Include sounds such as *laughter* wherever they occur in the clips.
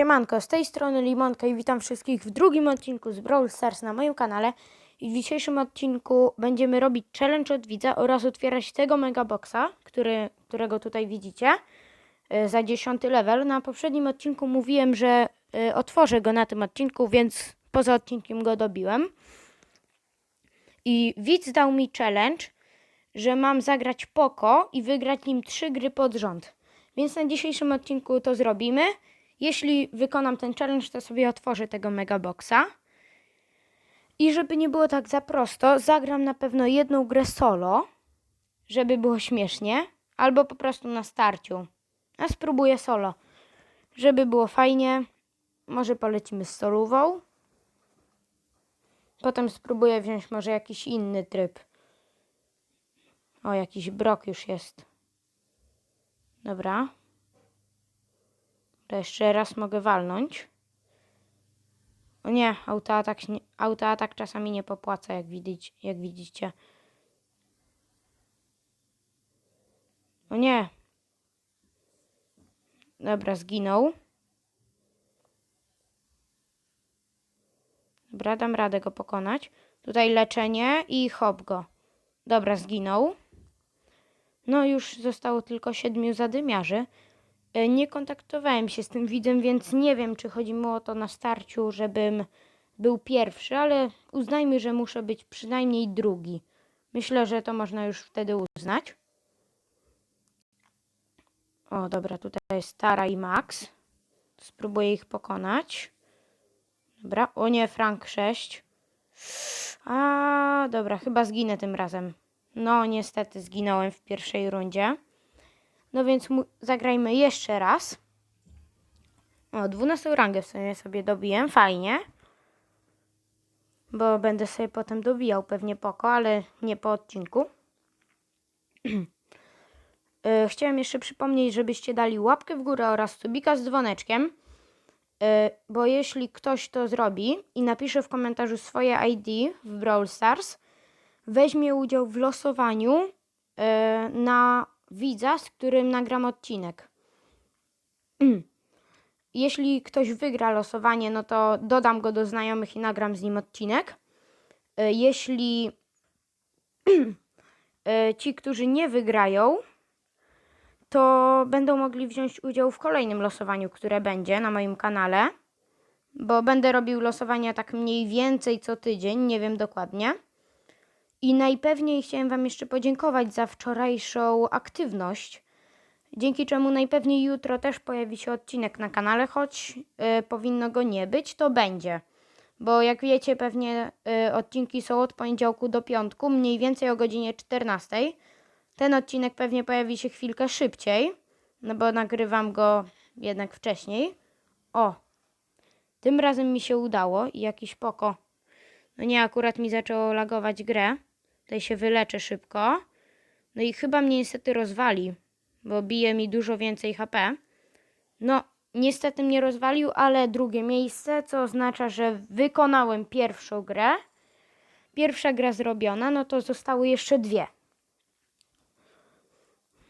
Siemanko, z tej strony Limonka i witam wszystkich w drugim odcinku z Brawl Stars na moim kanale. I w dzisiejszym odcinku będziemy robić challenge od widza oraz otwierać tego megaboxa, który, którego tutaj widzicie, y, za 10 level. Na poprzednim odcinku mówiłem, że y, otworzę go na tym odcinku, więc poza odcinkiem go dobiłem. I widz dał mi challenge, że mam zagrać Poko i wygrać nim trzy gry pod rząd. Więc na dzisiejszym odcinku to zrobimy. Jeśli wykonam ten challenge, to sobie otworzę tego megaboxa. I żeby nie było tak za prosto, zagram na pewno jedną grę solo, żeby było śmiesznie, albo po prostu na starciu. A spróbuję solo, żeby było fajnie. Może polecimy z solówą. Potem spróbuję wziąć może jakiś inny tryb. O, jakiś brok już jest. Dobra. To jeszcze raz mogę walnąć. O nie, autoatak, autoatak czasami nie popłaca, jak, widzicie, jak widzicie. O nie. Dobra, zginął. Dobra, dam radę go pokonać. Tutaj leczenie i hop go. Dobra, zginął. No już zostało tylko siedmiu zadymiarzy. E, Nie kontaktowałem się z tym widzem, więc nie wiem, czy chodzi mu o to na starciu, żebym był pierwszy, ale uznajmy, że muszę być przynajmniej drugi. Myślę, że to można już wtedy uznać. O, dobra, tutaj jest Tara i Max. Spróbuję ich pokonać. Dobra, o nie, Frank 6. A, dobra, chyba zginę tym razem. No, niestety zginąłem w pierwszej rundzie. No więc zagrajmy jeszcze raz. O, 12 rangę w sumie sobie dobiłem, fajnie. Bo będę sobie potem dobijał pewnie poko, ale nie po odcinku. *clears throat* E, Chciałem jeszcze przypomnieć, żebyście dali łapkę w górę oraz subika z dzwoneczkiem. E, Bo jeśli ktoś to zrobi i napisze w komentarzu swoje ID w Brawl Stars, weźmie udział w losowaniu e, na widza, z którym nagram odcinek. *clears throat* Jeśli ktoś wygra losowanie, no to dodam go do znajomych i nagram z nim odcinek. E, Jeśli e, *clears throat* ci, którzy nie wygrają, to będą mogli wziąć udział w kolejnym losowaniu, które będzie na moim kanale, bo będę robił losowania tak mniej więcej co tydzień, nie wiem dokładnie. I najpewniej chciałem Wam jeszcze podziękować za wczorajszą aktywność, dzięki czemu najpewniej jutro też pojawi się odcinek na kanale, choć y, powinno go nie być, to będzie. Bo jak wiecie, pewnie y, odcinki są od poniedziałku do piątku, mniej więcej o godzinie 14. Ten odcinek pewnie pojawi się chwilkę szybciej, no bo nagrywam go jednak wcześniej. O, tym razem mi się udało i jakiś poko. No nie, akurat mi zaczęło lagować grę. Tutaj się wyleczę szybko. No i chyba mnie niestety rozwali, bo bije mi dużo więcej HP. No, niestety mnie rozwalił, ale drugie miejsce, co oznacza, że wykonałem pierwszą grę. Pierwsza gra zrobiona, no to zostały jeszcze dwie.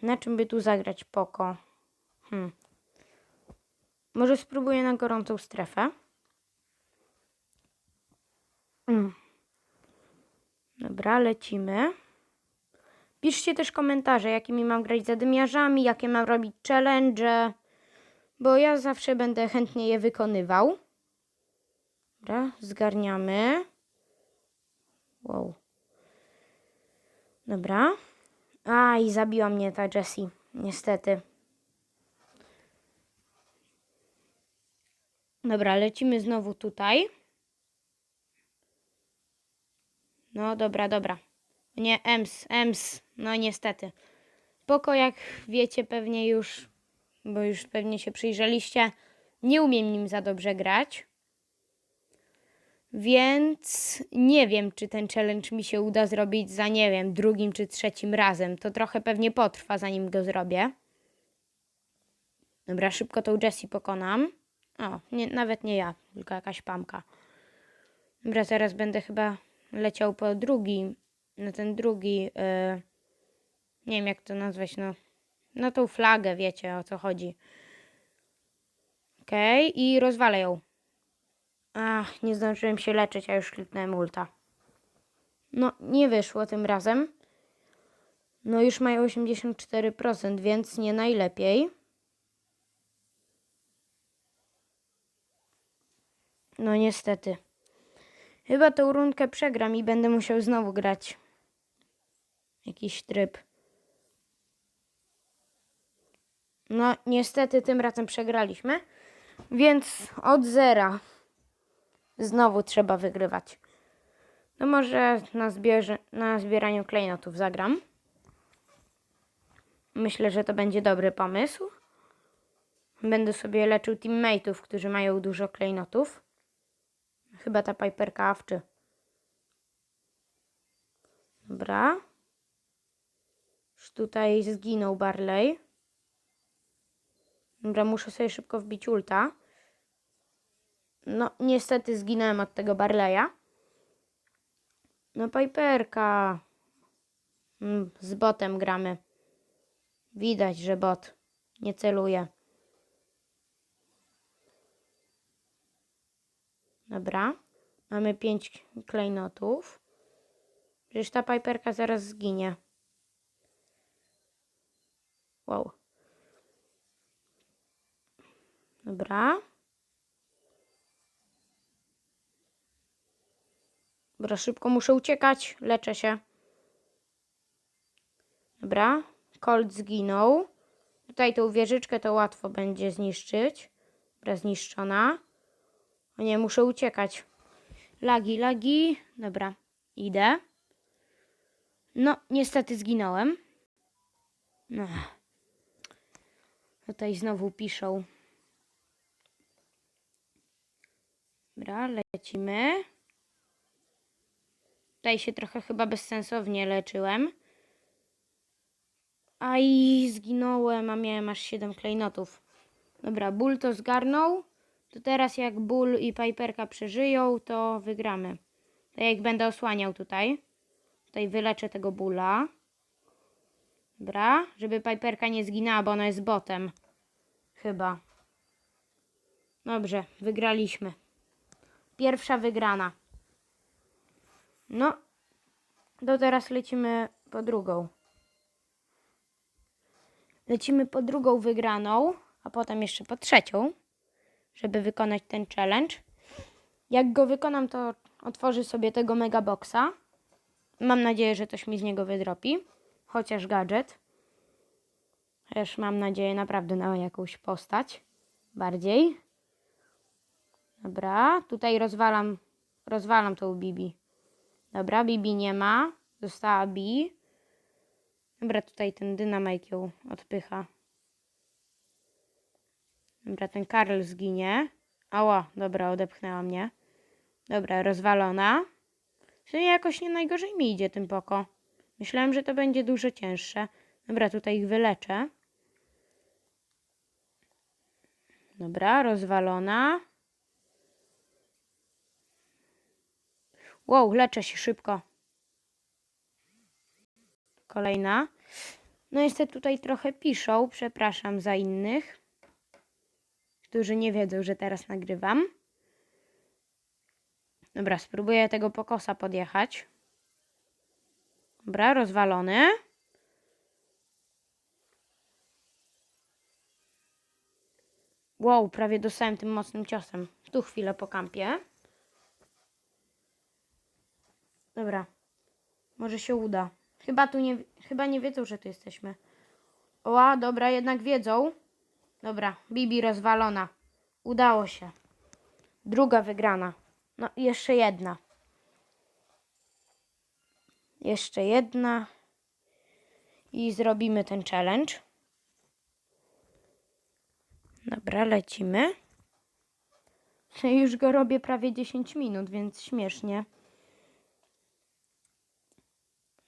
Na czym by tu zagrać poko? Hmm. Może spróbuję na gorącą strefę. Mm. Dobra, lecimy. Piszcie też komentarze, jakimi mam grać zadymiarzami, jakie mam robić challenge, bo ja zawsze będę chętnie je wykonywał. Dobra, zgarniamy. Wow. Dobra. A, i zabiła mnie ta Jessie, niestety. Dobra, lecimy znowu tutaj. No dobra, dobra. Nie, Ems, Ems. No niestety. Poko, jak wiecie pewnie już, bo już pewnie się przyjrzeliście, nie umiem nim za dobrze grać. Więc nie wiem, czy ten challenge mi się uda zrobić za, nie wiem, drugim czy trzecim razem. To trochę pewnie potrwa, zanim go zrobię. Dobra, szybko tą Jessie pokonam. O, nie, nawet nie ja, tylko jakaś pamka. Dobra, zaraz będę chyba leciał po drugi, na ten drugi, yy, nie wiem jak to nazwać, no, na tą flagę, wiecie o co chodzi. Okej, i rozwalę ją. Ach, nie zdążyłem się leczyć, a już kliknąłem ulta. No, nie wyszło tym razem. No, już mają 84%, więc nie najlepiej. No, niestety. Chyba tą rundkę przegram i będę musiał znowu grać. Jakiś tryb. No, niestety tym razem przegraliśmy. Więc od zera znowu trzeba wygrywać. No może na, zbierze, na zbieraniu klejnotów zagram. Myślę, że to będzie dobry pomysł. Będę sobie leczył teammateów, którzy mają dużo klejnotów. Chyba ta Piperka awczy. Dobra. Już tutaj zginął Barley. Dobra, muszę sobie szybko wbić ulta. No, niestety zginąłem od tego Barleya. No, Piperka. Mm, Z botem gramy. Widać, że bot nie celuje. Dobra. Mamy pięć klejnotów. Przecież ta Piperka zaraz zginie. Wow. Dobra. Dobra, szybko muszę uciekać. Leczę się. Dobra. Colt zginął. Tutaj tą wieżyczkę to łatwo będzie zniszczyć. Dobra, zniszczona. Nie, muszę uciekać. Lagi, lagi. Dobra, idę. No, niestety zginąłem. No. Tutaj znowu piszą. Dobra, lecimy. Tutaj się trochę chyba bezsensownie leczyłem. Aj, zginąłem, a miałem aż 7 klejnotów. Dobra, ból to zgarnął. To teraz jak ból i Piperka przeżyją, to wygramy. To jak będę osłaniał tutaj. Tutaj wyleczę tego bóla. Dobra, żeby Piperka nie zginęła, bo ona jest botem. Chyba. Dobrze, wygraliśmy. Pierwsza wygrana. No, to teraz lecimy po drugą. Lecimy po drugą wygraną, a potem jeszcze po trzecią, żeby wykonać ten challenge. Jak go wykonam, to otworzę sobie tego megaboxa. Mam nadzieję, że coś mi z niego wydropi. Chociaż gadżet. Też mam nadzieję naprawdę na jakąś postać. Bardziej. Dobra, tutaj rozwalam, rozwalam tą Bibi. Dobra, Bibi nie ma. Została Bi. Dobra, tutaj ten dynamite ją odpycha. Dobra, ten Karl zginie. Ała, dobra, odepchnęła mnie. Dobra, rozwalona. Czyli jakoś nie najgorzej mi idzie tym poko. Myślałem, że to będzie dużo cięższe. Dobra, tutaj ich wyleczę. Dobra, rozwalona. Wow, leczę się szybko. Kolejna. No niestety tutaj trochę piszą, przepraszam za innych, którzy nie wiedzą, że teraz nagrywam. Dobra, spróbuję tego pokosa podjechać. Dobra, rozwalony. Wow, prawie dostałem tym mocnym ciosem. Tu chwilę po kampie. Dobra. Może się uda. Chyba tu nie, chyba nie wiedzą, że tu jesteśmy. Oła, dobra, jednak wiedzą. Dobra, Bibi rozwalona. Udało się. Druga wygrana. No jeszcze jedna. Jeszcze jedna. I zrobimy ten challenge. Dobra, lecimy. *laughs* Już go robię prawie 10 minut, więc śmiesznie.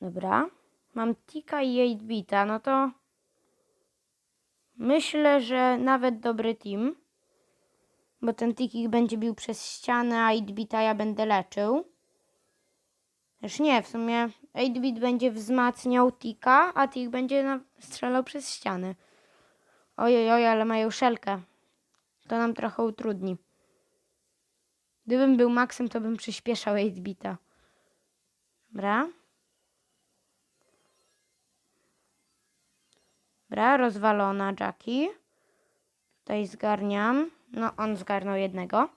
Dobra. Mam Tika i 8-bita, no to myślę, że nawet dobry team. Bo ten Tikik będzie bił przez ścianę, a 8-bita ja będę leczył. Już nie, w sumie 8-bit będzie wzmacniał Tika, a Tik będzie strzelał przez ściany. Ojej, oj, ale mają szelkę. To nam trochę utrudni. Gdybym był Maxem, to bym przyspieszał 8-bita. Dobra. Dobra, rozwalona Jackie. Tutaj zgarniam. No, on zgarnął jednego.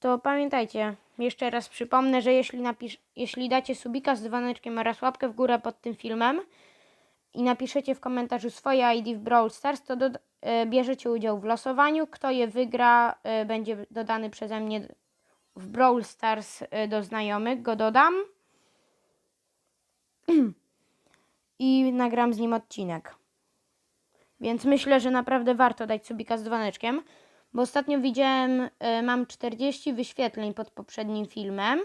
To pamiętajcie, jeszcze raz przypomnę, że jeśli, napisz, jeśli dacie subika z dzwoneczkiem oraz łapkę w górę pod tym filmem i napiszecie w komentarzu swoje ID w Brawl Stars, to doda- e, bierzecie udział w losowaniu. Kto je wygra, e, będzie dodany przeze mnie w Brawl Stars e, do znajomych. Go dodam *clears throat* i nagram z nim odcinek. Więc myślę, że naprawdę warto dać subika z dzwoneczkiem, bo ostatnio widziałem, y, mam 40 wyświetleń pod poprzednim filmem,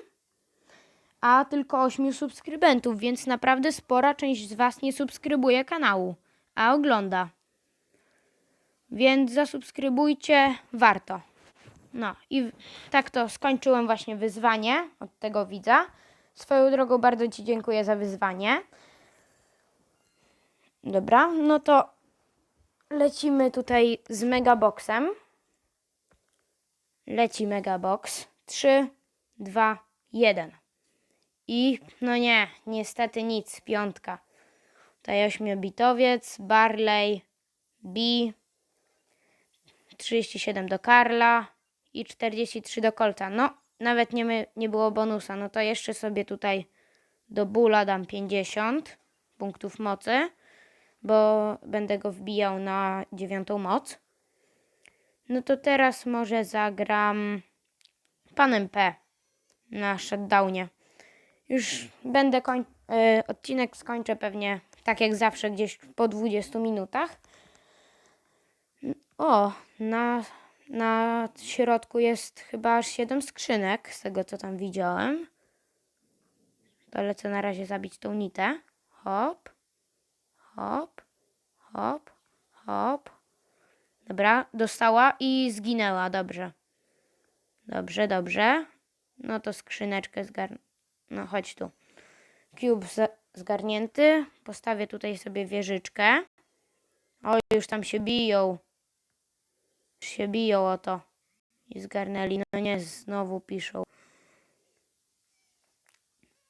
a tylko 8 subskrybentów, więc naprawdę spora część z Was nie subskrybuje kanału, a ogląda. Więc zasubskrybujcie, warto. No i tak to skończyłem właśnie wyzwanie od tego widza. Swoją drogą bardzo Ci dziękuję za wyzwanie. Dobra, no to lecimy tutaj z megaboxem. Leci megabox. 3, 2, 1. I no nie, niestety nic, piątka. Tutaj ośmiobitowiec, Barley, B, 37 do Karla i 43 do Colta. No, nawet nie, nie było bonusa. No to jeszcze sobie tutaj do Bula dam 50 punktów mocy bo będę go wbijał na dziewiątą moc. No to teraz może zagram panem P na shutdownie. Już będę koń... y, odcinek skończę pewnie tak jak zawsze gdzieś po 20 minutach. O, na, na środku jest chyba aż 7 skrzynek z tego co tam widziałem. To na razie zabić tą nitę. Hop, hop, hop. Dobra, dostała i zginęła. Dobrze. Dobrze, dobrze. No to skrzyneczkę zgar... No chodź tu. Cube zgarnięty. Postawię tutaj sobie wieżyczkę. O, już tam się biją. Już się biją o to. I zgarnęli. No nie, znowu piszą.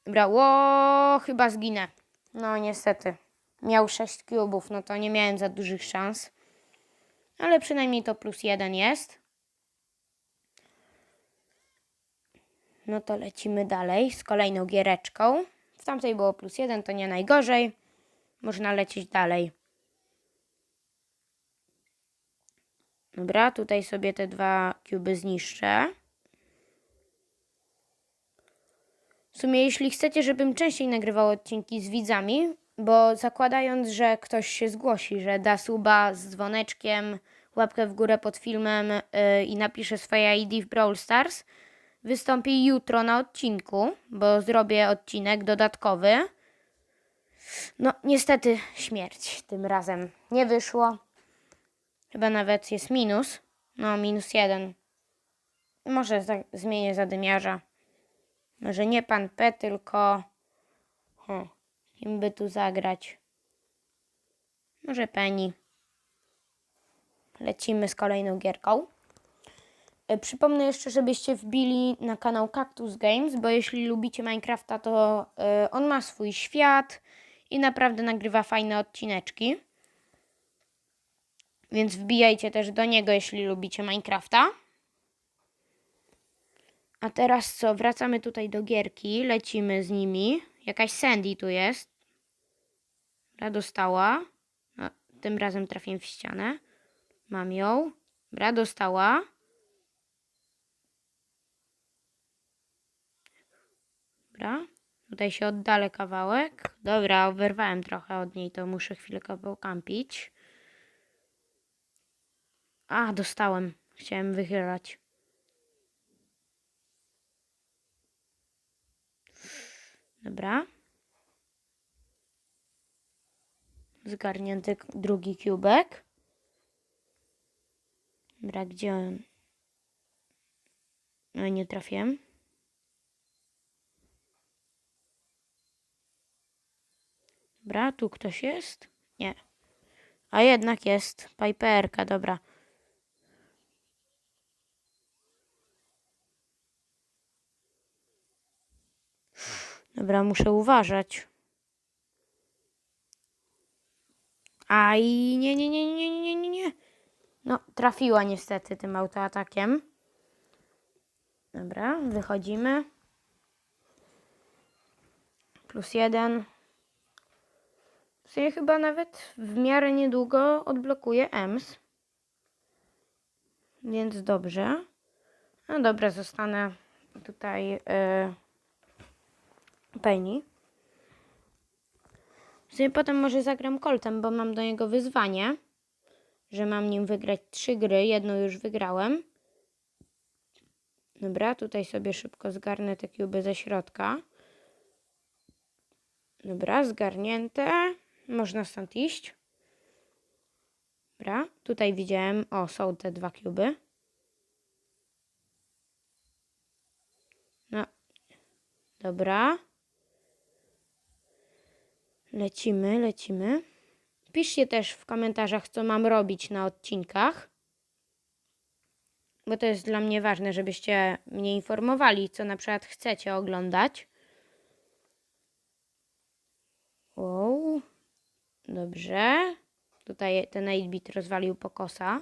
Dobra, ło, chyba zginę. No niestety. Miał 6 kubów, no to nie miałem za dużych szans. Ale przynajmniej to plus jeden jest. No to lecimy dalej z kolejną giereczką. W tamtej było plus jeden, to nie najgorzej. Można lecieć dalej. Dobra, tutaj sobie te dwa kuby zniszczę. W sumie, jeśli chcecie, żebym częściej nagrywał odcinki z widzami, bo zakładając, że ktoś się zgłosi, że da suba z dzwoneczkiem, łapkę w górę pod filmem yy, i napisze swoje ID w Brawl Stars, wystąpi jutro na odcinku, bo zrobię odcinek dodatkowy. No, niestety śmierć tym razem nie wyszło. Chyba nawet jest minus. No, minus jeden. Może za- zmienię zadymiarza. Może nie pan P, tylko... Hmm, kim by tu zagrać? Może Penny. Lecimy z kolejną gierką. E, Przypomnę jeszcze, żebyście wbili na kanał Cactus Games, bo jeśli lubicie Minecrafta, to e, on ma swój świat i naprawdę nagrywa fajne odcineczki. Więc wbijajcie też do niego, jeśli lubicie Minecrafta. A teraz co? Wracamy tutaj do gierki, lecimy z nimi. Jakaś Sandy tu jest. Dobra, dostała. No, tym razem trafię w ścianę. Mam ją. Dobra, dostała. Dobra. Tutaj się oddalę kawałek. Dobra, oberwałem trochę od niej, to muszę chwilę kampić. A, dostałem. Chciałem wychylać. Dobra. Zgarnięty drugi kubek. Dobra, gdzie on? No nie trafiłem. Dobra, tu ktoś jest? Nie. A jednak jest Piperka, dobra. Dobra, muszę uważać. Aj, nie, nie, nie, nie, nie, nie, nie. No, trafiła niestety tym autoatakiem. Dobra, wychodzimy. Plus jeden. W sumie chyba nawet w miarę niedługo odblokuję EMS. Więc dobrze. No dobra, zostanę tutaj yy, Penny. W sumie potem może zagram Coltem, bo mam do niego wyzwanie, że mam nim wygrać trzy gry. Jedną już wygrałem. Dobra, tutaj sobie szybko zgarnę te kuby ze środka. Dobra, zgarnięte. Można stąd iść. Dobra, tutaj widziałem, o, są te dwa kuby. No, dobra. Lecimy, lecimy. Piszcie też w komentarzach, co mam robić na odcinkach. Bo to jest dla mnie ważne, żebyście mnie informowali, co na przykład chcecie oglądać. Wow. Dobrze. Tutaj ten 8-bit rozwalił pokosa.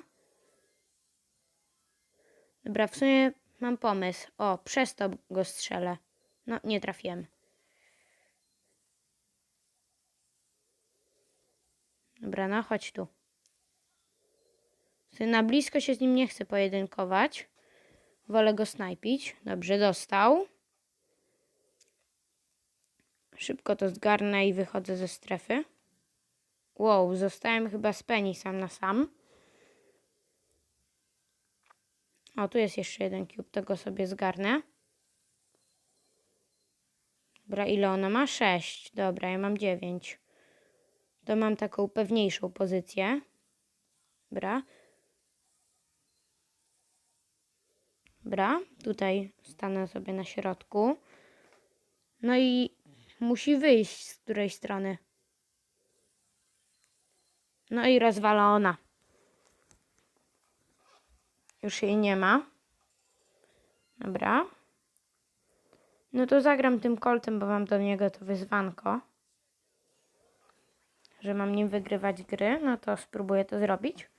Dobra, w sumie mam pomysł. O, przez to go strzelę. No, nie trafiłem. Dobra, no chodź tu. Sobie Na blisko się z nim nie chcę pojedynkować. Wolę go snajpić. Dobrze, dostał. Szybko to zgarnę i wychodzę ze strefy. Wow, zostałem chyba z Penny sam na sam. O, tu jest jeszcze jeden cube, tego sobie zgarnę. Dobra, ile ona ma? 6. Dobra, ja mam 9. To mam taką pewniejszą pozycję. Dobra. Dobra, tutaj stanę sobie na środku. No i musi wyjść z której strony. No i rozwala ona. Już jej nie ma. Dobra. No to zagram tym koltem, bo mam do niego to wyzwanko. Że mam nim wygrywać gry. No to spróbuję to zrobić.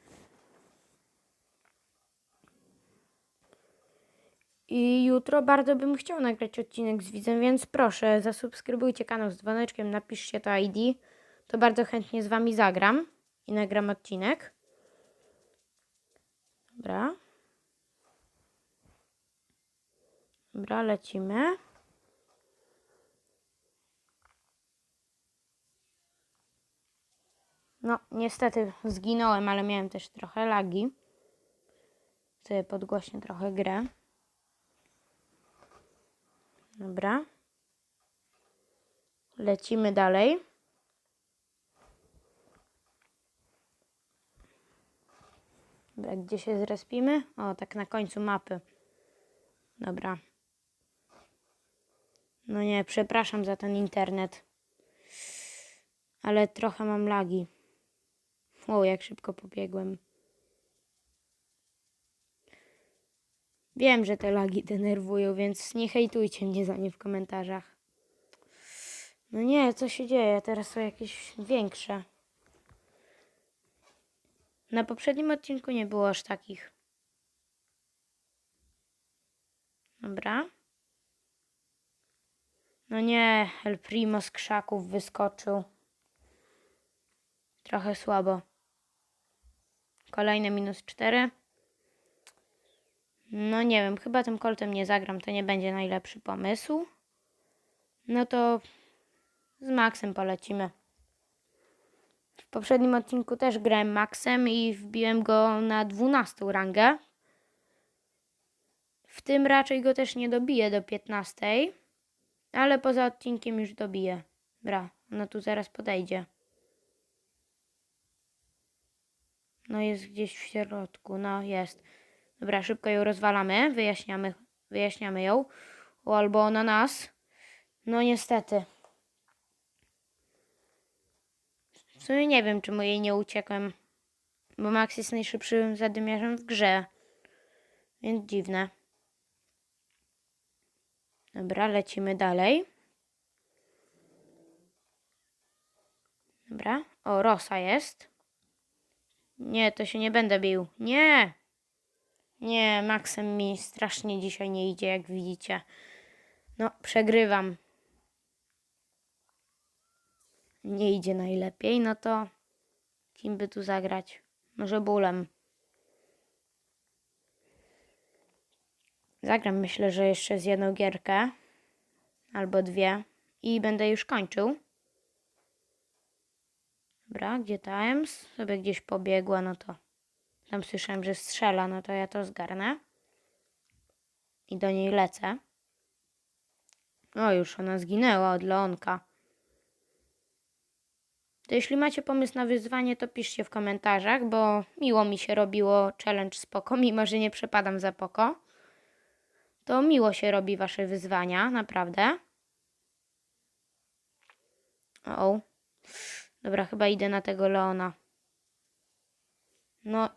I jutro bardzo bym chciał nagrać odcinek z widzem, więc proszę, zasubskrybujcie kanał z dzwoneczkiem, napiszcie to ID. To bardzo chętnie z wami zagram i nagram odcinek. Dobra. Dobra, lecimy. No, niestety zginąłem, ale miałem też trochę lagi. Sobie podgłośnię trochę grę. Dobra. Lecimy dalej. Dobra, gdzie się zrespimy? O, tak na końcu mapy. Dobra. No nie, przepraszam za ten internet. Ale trochę mam lagi. O, jak szybko pobiegłem. Wiem, że te lagi denerwują, więc nie hejtujcie mnie za nie w komentarzach. No nie, co się dzieje? Teraz są jakieś większe. Na poprzednim odcinku nie było aż takich. Dobra. No nie, El Primo z krzaków wyskoczył. Trochę słabo. Kolejne minus 4. No nie wiem, chyba tym koltem nie zagram, to nie będzie najlepszy pomysł. No to z Maxem polecimy. W poprzednim odcinku też grałem Maxem i wbiłem go na 12 rangę. W tym raczej go też nie dobiję do 15, ale poza odcinkiem już dobiję. Bra, no tu zaraz podejdzie. No jest gdzieś w środku, no jest. Dobra, szybko ją rozwalamy, wyjaśniamy, wyjaśniamy ją. O, albo ona nas. No niestety. W sumie nie wiem, czemu jej nie uciekłem. Bo Max jest najszybszym zadymiarzem w grze. Więc dziwne. Dobra, lecimy dalej. Dobra. O, Rosa jest. Nie, to się nie będę bił. Nie! Nie, Maxem mi strasznie dzisiaj nie idzie, jak widzicie. No, przegrywam. Nie idzie najlepiej, no to kim by tu zagrać? Może bólem. Zagram myślę, że jeszcze z jedną gierkę albo dwie i będę już kończył. Dobra, gdzie Ems? Sobie gdzieś pobiegła, no to tam słyszałem, że strzela, no to ja to zgarnę. I do niej lecę. O, już ona zginęła od Leonka. To jeśli macie pomysł na wyzwanie, to piszcie w komentarzach, bo miło mi się robiło challenge spoko, *laughs* mimo że nie przepadam za poko. To miło się robi wasze wyzwania, naprawdę. O, dobra, chyba idę na tego Leona. No,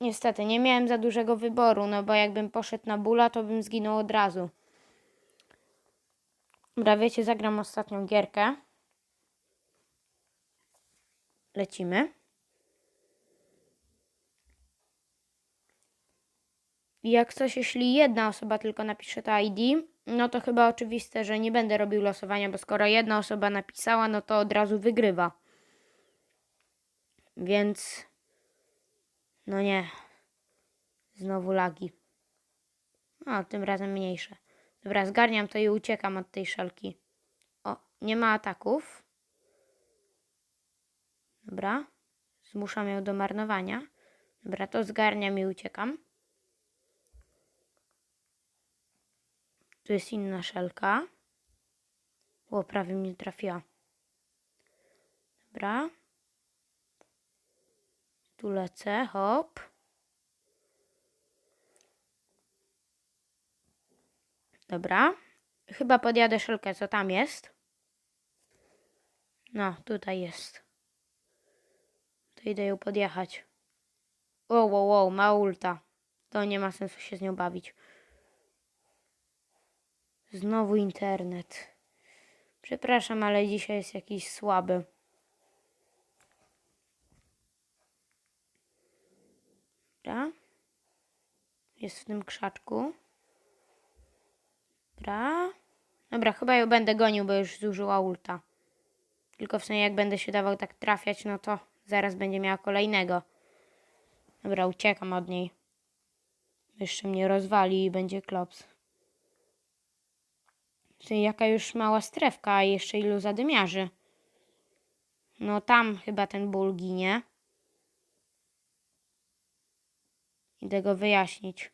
niestety, nie miałem za dużego wyboru, no bo jakbym poszedł na bóla, to bym zginął od razu. Dobra, wiecie, zagram ostatnią gierkę. Lecimy. Jak coś, jeśli jedna osoba tylko napisze to ID, no to chyba oczywiste, że nie będę robił losowania, bo skoro jedna osoba napisała, no to od razu wygrywa. Więc no nie. Znowu lagi. O, tym razem mniejsze. Dobra, zgarniam to i uciekam od tej szelki. O, nie ma ataków. Dobra. Zmuszam ją do marnowania. Dobra, to zgarniam i uciekam. Tu jest inna szelka. O, prawie mnie trafiła. Dobra. Tu lecę, hop. Dobra. Chyba podjadę szelkę, co tam jest. No, tutaj jest. To idę ją podjechać. Wow, wow, wow, ma ulta. To nie ma sensu się z nią bawić. Znowu internet. Przepraszam, ale dzisiaj jest jakiś słaby. Dobra. Jest w tym krzaczku. Dobra. Dobra, chyba ją będę gonił, bo już zużyła ulta. Tylko w sumie jak będę się dawał tak trafiać, no to zaraz będzie miała kolejnego. Dobra, uciekam od niej. Jeszcze mnie rozwali i będzie klops. Czyli jaka już mała strefka, a jeszcze ilu zadymiarzy. No tam chyba ten ból ginie. Idę go wyjaśnić.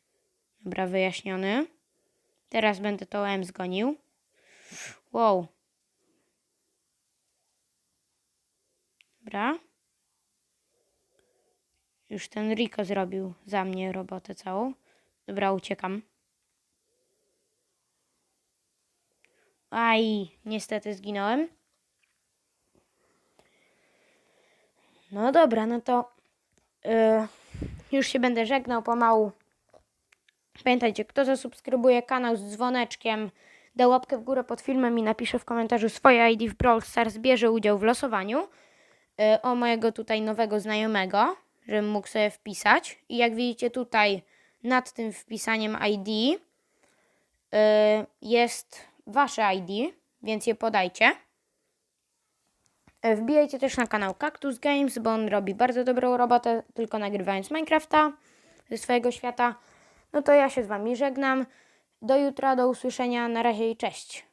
Dobra, wyjaśniony. Teraz będę to M zgonił. Wow. Dobra. Już ten Rico zrobił za mnie robotę całą. Dobra, uciekam. Aj, niestety zginąłem. No dobra, no to yy, już się będę żegnał pomału. Pamiętajcie, kto zasubskrybuje kanał z dzwoneczkiem, da łapkę w górę pod filmem i napisze w komentarzu swoje ID w Brawl Stars, bierze udział w losowaniu yy, o mojego tutaj nowego znajomego, żebym mógł sobie wpisać. I jak widzicie tutaj nad tym wpisaniem ID yy, jest wasze ID, więc je podajcie. E, Wbijajcie też na kanał Cactus Games, bo on robi bardzo dobrą robotę, tylko nagrywając Minecrafta ze swojego świata. No to ja się z wami żegnam. Do jutra, do usłyszenia. Na razie i cześć.